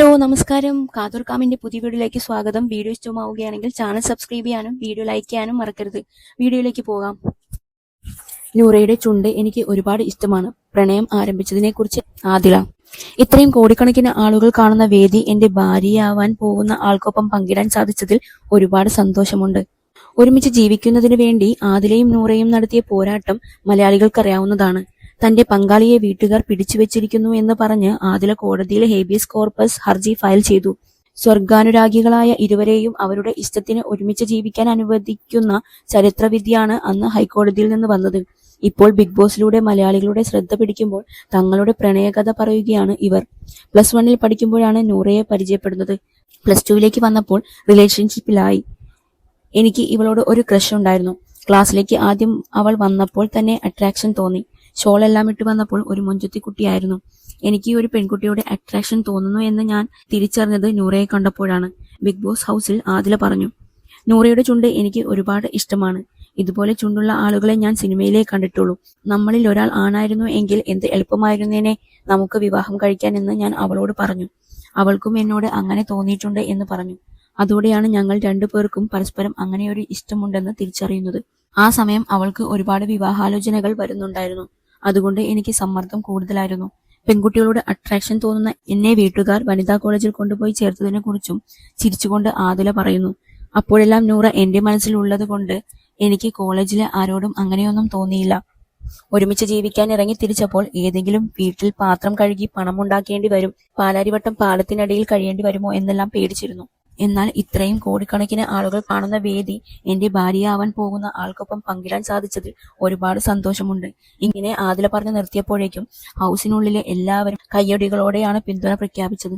Hello നമസ്കാരം. കാതൂർക്കാമിന്റെ പുതിയ വീഡിയോയിലേക്ക് സ്വാഗതം. വീഡിയോ ഇഷ്ടമാവുകയാണെങ്കിൽ ചാനൽ സബ്സ്ക്രൈബ് ചെയ്യാനും വീഡിയോ ലൈക്ക് ചെയ്യാനും മറക്കരുത്. വീഡിയോയിലേക്ക് പോകാം. നൂറയുടെ ചുണ്ട് എനിക്ക് ഒരുപാട് ഇഷ്ടമാണ്. പ്രണയം ആരംഭിച്ചതിനെ കുറിച്ച് ആദില. ഇത്രയും കോടിക്കണക്കിന് ആളുകൾ കാണുന്ന വേദി എന്റെ ഭാര്യയാവാൻ പോകുന്ന ആൾക്കൊപ്പം പങ്കിടാൻ സാധിച്ചതിൽ ഒരുപാട് സന്തോഷമുണ്ട്. ഒരുമിച്ച് ജീവിക്കുന്നതിന് വേണ്ടി ആദിലയും നൂറയും നടത്തിയ പോരാട്ടം മലയാളികൾക്കറിയാവുന്നതാണ്. തന്റെ പങ്കാളിയെ വീട്ടുകാർ പിടിച്ചുവെച്ചിരിക്കുന്നു എന്ന് പറഞ്ഞ് ആദില കോടതിയിലെ ഹേബിയസ് കോർപ്പസ് ഹർജി ഫയൽ ചെയ്തു. സ്വർഗാനുരാഗികളായ ഇരുവരെയും അവരുടെ ഇഷ്ടത്തിന് ഒരുമിച്ച് ജീവിക്കാൻ അനുവദിക്കുന്ന ചരിത്രവിധിയാണ് അന്ന് ഹൈക്കോടതിയിൽ നിന്ന് വന്നത്. ഇപ്പോൾ ബിഗ് ബോസിലൂടെ മലയാളികളുടെ ശ്രദ്ധ പിടിക്കുമ്പോൾ തങ്ങളുടെ പ്രണയകഥ പറയുകയാണ് ഇവർ. പ്ലസ് വണ്ണിൽ പഠിക്കുമ്പോഴാണ് നൂറയെ പരിചയപ്പെടുന്നത്. പ്ലസ് ടുവിലേക്ക് വന്നപ്പോൾ റിലേഷൻഷിപ്പിലായി. എനിക്ക് ഇവളോട് ഒരു ക്രഷ് ഉണ്ടായിരുന്നു. ക്ലാസ്സിലേക്ക് ആദ്യം അവൾ വന്നപ്പോൾ തന്നെ അട്രാക്ഷൻ തോന്നി. ഷോൾ എല്ലാം ഇട്ട് വന്നപ്പോൾ ഒരു മൊഞ്ചത്തി കുട്ടിയായിരുന്നു എനിക്ക് ഒരു പെൺകുട്ടിയുടെ അട്രാക്ഷൻ തോന്നുന്നു എന്ന് ഞാൻ തിരിച്ചറിഞ്ഞത് നൂറയെ കണ്ടപ്പോഴാണ്. ബിഗ് ബോസ് ഹൗസിൽ ആദില പറഞ്ഞു നൂറയുടെ ചുണ്ട് എനിക്ക് ഒരുപാട് ഇഷ്ടമാണ്. ഇതുപോലെ ചുണ്ടുള്ള ആളുകളെ ഞാൻ സിനിമയിലേ കണ്ടിട്ടുള്ളൂ. നമ്മളിൽ ഒരാൾ ആണായിരുന്നു എങ്കിൽ എന്ത് എളുപ്പമായിരുന്നേനെ നമുക്ക് വിവാഹം കഴിക്കാൻ എന്ന് ഞാൻ അവളോട് പറഞ്ഞു. അവൾക്കും എന്നോട് അങ്ങനെ തോന്നിയിട്ടുണ്ട് എന്ന് പറഞ്ഞു. അതോടെയാണ് ഞങ്ങൾ രണ്ടു പേർക്കും പരസ്പരം അങ്ങനെയൊരു ഇഷ്ടമുണ്ടെന്ന് തിരിച്ചറിയുന്നത്. ആ സമയം അവൾക്ക് ഒരുപാട് വിവാഹാലോചനകൾ വരുന്നുണ്ടായിരുന്നു. അതുകൊണ്ട് എനിക്ക് സമ്മർദ്ദം കൂടുതലായിരുന്നു. പെൺകുട്ടികളോട് അട്രാക്ഷൻ തോന്നുന്ന എന്നെ വീട്ടുകാർ വനിതാ കോളേജിൽ കൊണ്ടുപോയി ചേർത്തതിനെ കുറിച്ചും ചിരിച്ചുകൊണ്ട് ആദില പറയുന്നു. അപ്പോഴെല്ലാം നൂറ എന്റെ മനസ്സിലുള്ളത് കൊണ്ട് എനിക്ക് കോളേജിലെ ആരോടും അങ്ങനെയൊന്നും തോന്നിയില്ല. ഒരുമിച്ച് ജീവിക്കാൻ ഇറങ്ങി തിരിച്ചപ്പോൾ ഏതെങ്കിലും വീട്ടിൽ പാത്രം കഴുകി പണം ഉണ്ടാക്കേണ്ടി വരും. പാലാരിവട്ടം പാലത്തിനടിയിൽ കഴിയേണ്ടി വരുമോ എന്നെല്ലാം പേടിച്ചിരുന്നു. എന്നാൽ ഇത്രയും കോടിക്കണക്കിന് ആളുകൾ കാണുന്ന വേദി എന്റെ ഭാര്യയാവാൻ പോകുന്ന ആൾക്കൊപ്പം പങ്കിടാൻ സാധിച്ചതിൽ ഒരുപാട് സന്തോഷമുണ്ട്. ഇങ്ങനെ ആദില പറഞ്ഞു നിർത്തിയപ്പോഴേക്കും ഹൗസിനുള്ളിലെ എല്ലാവരും കയ്യടികളോടെയാണ് പിന്തുണ പ്രഖ്യാപിച്ചത്.